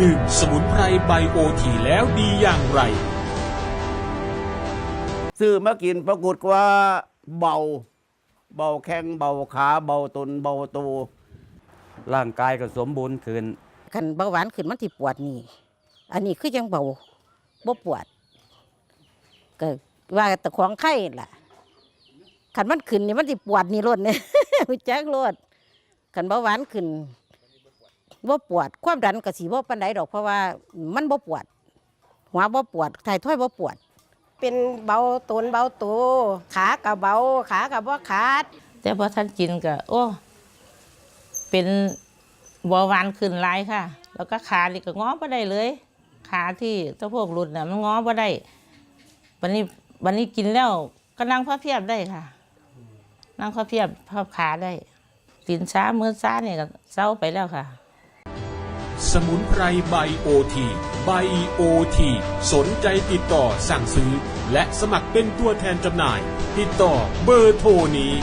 ดื่มสมุนไพรไบโอทีแล้วดีอย่างไร ซื้อมากินปรากฏว่าเบา เบาแข้งเบาขาเบาตนเบาตัวร่างกายก็สมบูรณ์ขึ้นคันเบาหวานขึ้นมันที่ปวดนี่ อันนี้คือยังเบาบ่ปวดก็ว่าแต่ของไข้ล่ะคันมันขึ้นนี่มันที่ปวดนี่รถเนี่ยรู้จักรถคันเบาหวานขึ้น บ่ปวด ความดันก็สิบ่ปานใดดอกเพราะว่ามันบ่ปวด หัวบ่ปวดถ่ายถ้อยบ่ปวด เป็นเบาตนเบาตัวขาก็เบาขาก็บ่ขาด แต่พอท่านกินก็โอ้ เป็นเบาหวานขึ้นหลายค่ะ แล้วก็ขานี่ก็ง้อบ่ได้เลย ขาที่สะโพกหลุดน่ะมันง้อบ่ได้วันนี้วันนี้กินแล้วก็นั่งพับเพียบได้ค่ะ นั่งพับเพียบพับขาได้ตีนช้ามือช้าเนี่ยก็เศร้าไปแล้วค่ะ สมุนไพรไบโอทีไบโอทีสนใจติดต่อสั่งซื้อ และสมัครเป็นตัวแทนจำหน่าย ติดต่อเบอร์โทรนี้